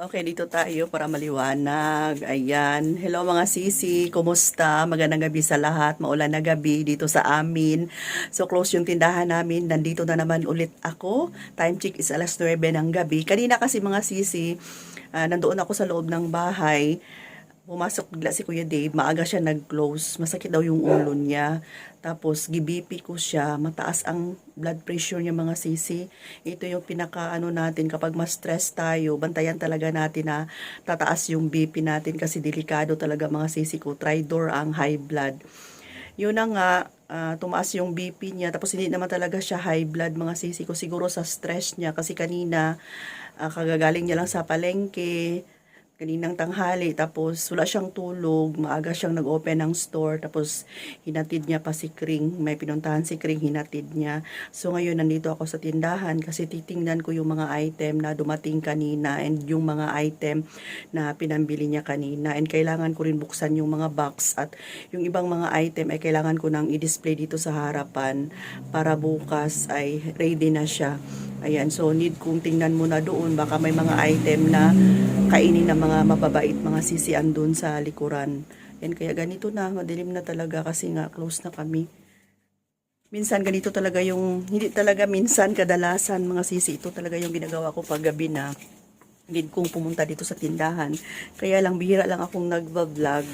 Okay, dito tayo para maliwanag. Ayan. Hello mga sisi, kumusta? Magandang gabi sa lahat. Maulan na gabi dito sa amin. So close yung tindahan namin. Nandito na naman ulit ako. Time check is alas 9 ng gabi. Kanina kasi mga sisi, ah, nandoon ako sa loob ng bahay. Pumasok bigla si Kuya Dave, maaga siya nag-close, masakit daw yung ulo niya. Tapos gibipi ko siya, mataas ang blood pressure niya mga sisi. Ito yung pinaka ano natin kapag ma-stress tayo, bantayan talaga natin na tataas yung BP natin kasi delikado talaga mga sisi ko. Tridor ang high blood. Yun na nga, ah, tumaas yung BP niya. Tapos hindi naman talaga siya high blood mga sisi ko. Siguro sa stress niya kasi kanina ah, kagagaling niya lang sa palengke kaninang tanghali, tapos wala siyang tulog, maaga siyang nag-open ng store, tapos hinatid niya pa si Kring, may pinuntahan si Kring, hinatid niya. So ngayon nandito ako sa tindahan kasi titingnan ko yung mga item na dumating kanina and yung mga item na pinambili niya kanina and kailangan ko rin buksan yung mga box at yung ibang mga item ay kailangan ko nang i-display dito sa harapan para bukas ay ready na siya. Ayan, so need kong tingnan muna doon. Baka may mga item na kainin ng mga mababait, mga sisi andun sa likuran. Yan, kaya ganito na, madilim na talaga kasi nga close na kami. Minsan ganito talaga yung, hindi talaga minsan kadalasan mga sisi, ito talaga yung ginagawa ko pag gabi na need kong pumunta dito sa tindahan. Kaya lang, bihira lang akong nagbablog.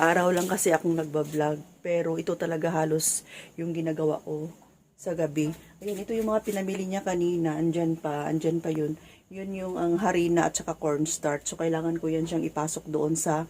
Araw lang kasi akong nagbablog. Pero ito talaga halos yung ginagawa ko sa gabi. Ayun, ito yung mga pinamili niya kanina. Andyan pa, andyan pa yun. Yun yung ang harina at saka cornstarch. So, kailangan ko yan siyang ipasok doon sa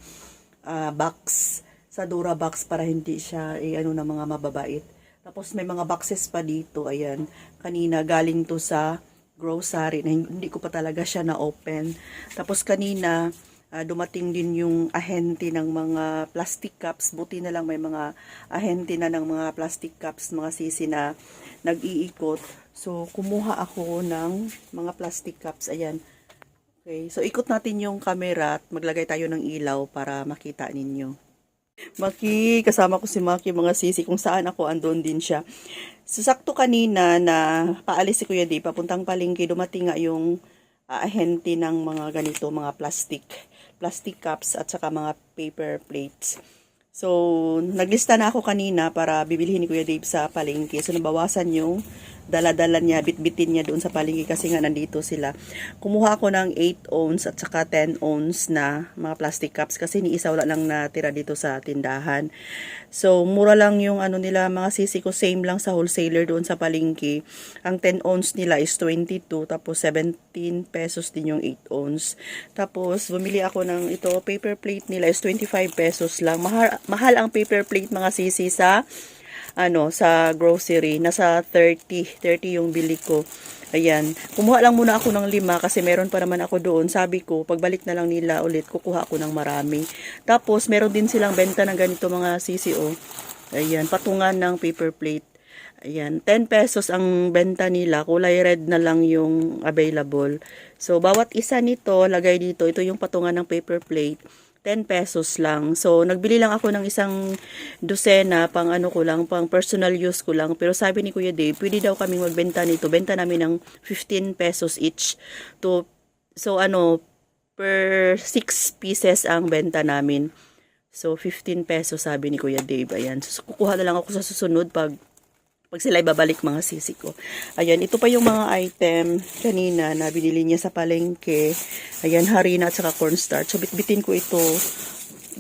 ah, box, sa Dura box para hindi siya, eh, ano na mga mababait. Tapos may mga boxes pa dito. Ayan, kanina galing to sa grocery na hindi ko pa talaga siya na-open. Tapos kanina, ah, dumating din yung ahente ng mga plastic cups. Buti na lang may mga ahente na ng mga plastic cups, mga sisi na nag-iikot. So, kumuha ako ng mga plastic cups. Ayan. Okay, so ikot natin yung camera at maglagay tayo ng ilaw para makita ninyo. Maki, kasama ko si Maki, mga sisi, kung saan ako, andon din siya. So, sakto kanina na paalis si Kuya Dave, papuntang palengke, dumating nga yung ahente ng mga ganito, mga plastic, plastic cups at saka mga paper plates. So, naglista na ako kanina para bibilhin ni Kuya Dave sa palengke. So, nabawasan yung dala-dala niya, bitbitin niya doon sa palengke kasi nga nandito sila. Kumuha ako ng 8 ounce at saka 10 ounce na mga plastic cups kasi ni isa wala lang natira dito sa tindahan. So, mura lang yung ano nila, mga sisi ko, same lang sa wholesaler doon sa palengke. Ang 10 ounce nila is 22, tapos 17 pesos din yung 8 ounce. Tapos, bumili ako ng ito, paper plate nila is 25 pesos lang. Mahal, mahal ang paper plate mga sisi sa ano, sa grocery. Nasa 30, 30 yung bili ko. Ayan. Kumuha lang muna ako ng lima kasi meron pa naman ako doon. Sabi ko, pagbalik na lang nila ulit, kukuha ako ng marami. Tapos, meron din silang benta ng ganito mga CCO. Ayan, patungan ng paper plate. Ayan, 10 pesos ang benta nila. Kulay red na lang yung available. So, bawat isa nito, lagay dito. Ito yung patungan ng paper plate. 10 pesos lang. So, nagbili lang ako ng isang dosena pang ano ko lang, pang personal use ko lang. Pero sabi ni Kuya Dave, pwede daw kaming magbenta nito. Benta namin ng 15 pesos each. To, so, ano, per 6 pieces ang benta namin. So, 15 pesos sabi ni Kuya Dave. Ayan. So, kukuha na lang ako sa susunod pag pag sila babalik mga sisi ko. Ayan, ito pa yung mga item kanina na binili niya sa palengke. Ayan, harina at saka cornstarch. So, bitbitin ko ito.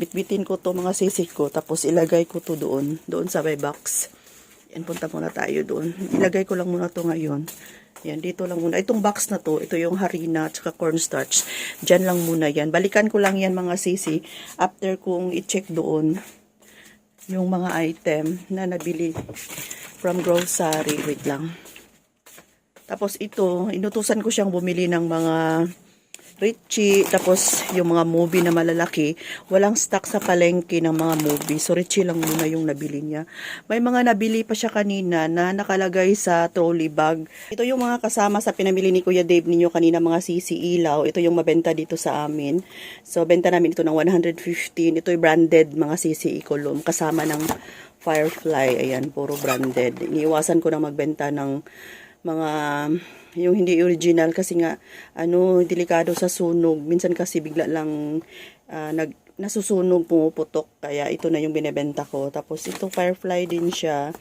Bitbitin ko to mga sisi ko. Tapos, ilagay ko to doon. Doon sa may box. Yan, punta muna tayo doon. Ilagay ko lang muna to ngayon. Yan, dito lang muna. Itong box na to, ito yung harina at saka cornstarch. Diyan lang muna yan. Balikan ko lang yan mga sisi. After kong i-check doon yung mga item na nabili from grocery. Wait lang. Tapos ito, inutusan ko siyang bumili ng mga Richie, tapos yung mga movie na malalaki, walang stock sa palengke ng mga movie. So Richie lang muna yung nabili niya. May mga nabili pa siya kanina na nakalagay sa trolley bag. Ito yung mga kasama sa pinamili ni Kuya Dave ninyo kanina mga sisi ilaw. Ito yung mabenta dito sa amin. So benta namin ito ng 115. Ito yung branded mga sisi ikolom kasama ng Firefly. Ayan, puro branded. Iniiwasan ko na magbenta ng mga yung hindi original kasi nga ano delikado sa sunog minsan kasi bigla lang ah, nag nasusunog pumuputok kaya ito na yung binebenta ko tapos ito firefly din siya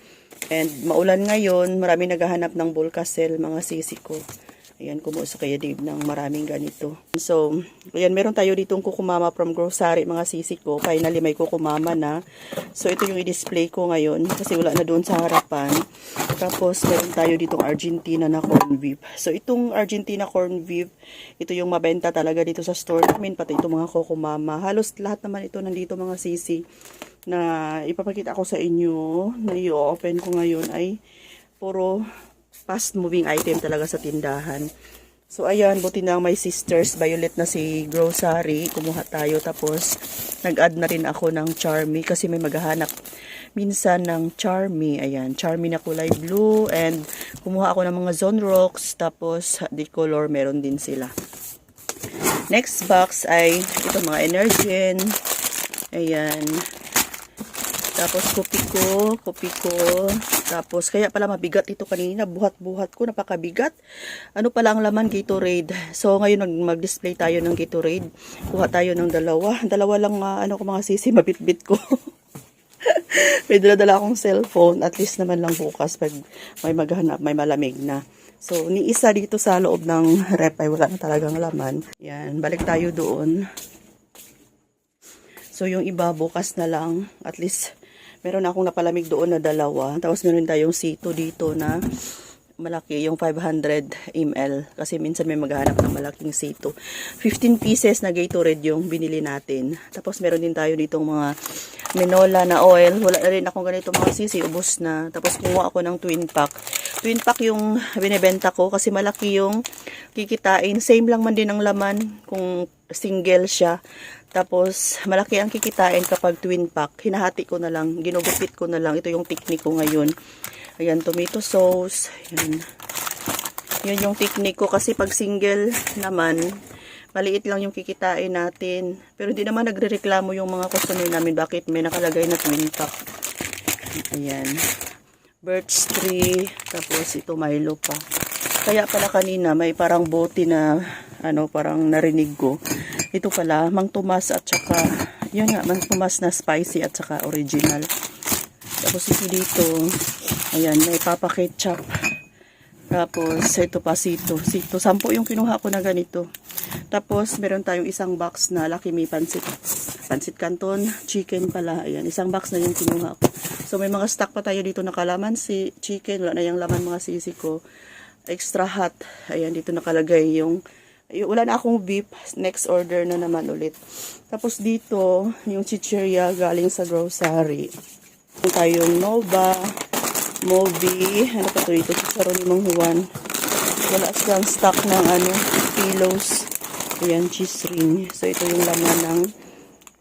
and maulan ngayon marami naghahanap ng Volcacell mga sisi ko Ayan, kumuha sa kaya Dave ng maraming ganito. So, ayan, meron tayo ditong kukumama from grocery, mga sisi ko. Finally, may kukumama na. So, ito yung i-display ko ngayon kasi wala na doon sa harapan. Tapos, meron tayo ditong Argentina na corn beef. So, itong Argentina corn beef, ito yung mabenta talaga dito sa store namin, pati itong mga kukumama. Halos lahat naman ito nandito mga sisi na ipapakita ko sa inyo na i-open ko ngayon ay puro fast moving item talaga sa tindahan. So ayan, buti na may sisters, violet na si grocery, kumuha tayo tapos nag-add na rin ako ng Charmy kasi may maghahanap minsan ng Charmy, ayan, Charmy na kulay blue and kumuha ako ng mga Zone Rocks tapos di color meron din sila. Next box ay ito mga Energen. Ayan. Tapos kopi ko, kopi ko. Tapos kaya pala mabigat ito kanina, buhat-buhat ko, napakabigat. Ano pala ang laman Gatorade. So ngayon mag- mag-display tayo ng Gatorade. Kuha tayo ng dalawa. Dalawa lang ah, ano ko mga sisi, mabitbit ko. may dala-dala akong cellphone. At least naman lang bukas pag may maghanap, may malamig na. So, ni isa dito sa loob ng rep ay wala na talagang laman. Yan, balik tayo doon. So, yung iba bukas na lang. At least, meron akong napalamig doon na dalawa. Tapos, meron tayong sito dito na malaki, yung 500 ml. Kasi minsan may maghahanap ng malaking sito. 15 pieces na Gatorade yung binili natin. Tapos, meron din tayo ditong mga minola na oil. Wala na rin akong ganito mga sisi. Ubus na. Tapos, kumuha ako ng twin pack. Twin pack yung binibenta ko kasi malaki yung kikitain. Same lang man din ang laman kung single siya. Tapos, malaki ang kikitain kapag twin pack. Hinahati ko na lang, ginugupit ko na lang. Ito yung technique ko ngayon. Ayan, tomato sauce. Ayan. Yan yung technique ko kasi pag single naman, maliit lang yung kikitain natin. Pero hindi naman nagrereklamo yung mga customer namin bakit may nakalagay na twin pack. Ayan. Birch tree. Tapos ito Milo pa. Kaya pala kanina may parang bote na ano parang narinig ko. Ito pala Mang Tomas at saka yun nga Mang Tomas na spicy at saka original. Tapos ito dito ayan may papa ketchup. Tapos ito pa sito. Sito sampo yung kinuha ko na ganito. Tapos meron tayong isang box na Lucky Me pansit. Pansit canton, chicken pala. Ayan, isang box na yung kinuha ko. So may mga stock pa tayo dito na kalamansi, chicken, wala na yung laman mga sisi ko. Extra hot. Ayan, dito nakalagay yung wala na akong beef. Next order na naman ulit. Tapos dito, yung chichirya galing sa grocery. Meron tayong Nova, Mobi, ano pa to dito? Chicharon ni Mang Juan. Wala siyang stock ng ano, pillows. Ayan, cheese ring. So, ito yung laman ng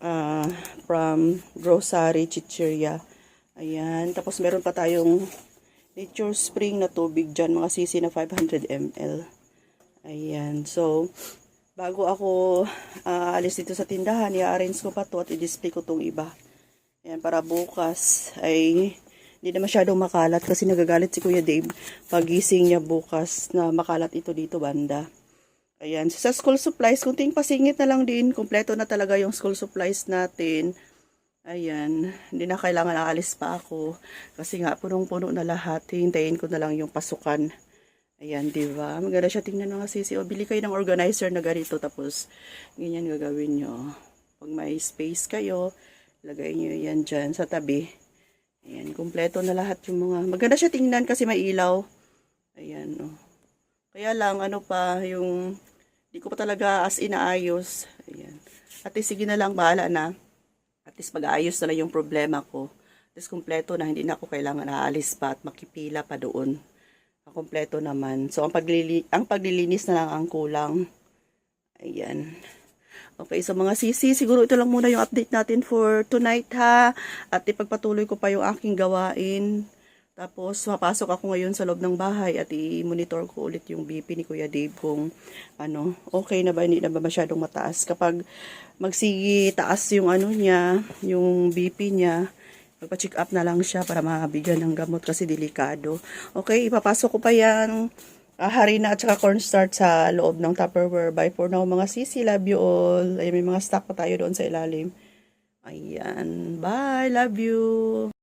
ah, from grocery chichirya. Ayan. Tapos, meron pa tayong nature spring na tubig dyan. Mga sisi na 500 ml. Ayan. So, bago ako ah, alis dito sa tindahan, i-arrange ko pa to at i-display ko tong iba. Ayan, para bukas ay hindi na masyadong makalat kasi nagagalit si Kuya Dave pagising niya bukas na makalat ito dito banda. Ayan, sa school supplies, kunting pasingit na lang din. Kompleto na talaga yung school supplies natin. Ayan, hindi na kailangan aalis pa ako. Kasi nga, punong-puno na lahat. Hintayin ko na lang yung pasukan. Ayan, di ba? Maganda siya tingnan mga sisi. O, bili kayo ng organizer na ganito. Tapos, ganyan gagawin nyo. Pag may space kayo, lagay nyo yan dyan sa tabi. Ayan, kumpleto na lahat yung mga... Maganda siya tingnan kasi may ilaw. Ayan, o. Kaya lang, ano pa, yung... Di ko pa talaga as inaayos. Ayan. At least, sige na lang, bahala na. At least, pag-aayos na lang yung problema ko. At least, kumpleto na, hindi na ako kailangan aalis pa at makipila pa doon. Kompleto naman. So, ang, paglili ang paglilinis na lang ang kulang. Ayan. Okay, so mga sisi, siguro ito lang muna yung update natin for tonight ha. At ipagpatuloy ko pa yung aking gawain. Tapos, mapasok ako ngayon sa loob ng bahay at i-monitor ko ulit yung BP ni Kuya Dave kung ano, okay na ba, hindi na ba masyadong mataas. Kapag magsigi taas yung ano niya, yung BP niya, Magpa-check up na lang siya para mabigyan ng gamot kasi delikado. Okay, ipapasok ko pa yan ah, harina at saka cornstarch sa loob ng Tupperware. Bye for now mga sisi. Love you all. Ay, may mga stock pa tayo doon sa ilalim. Ayan. Bye. Love you.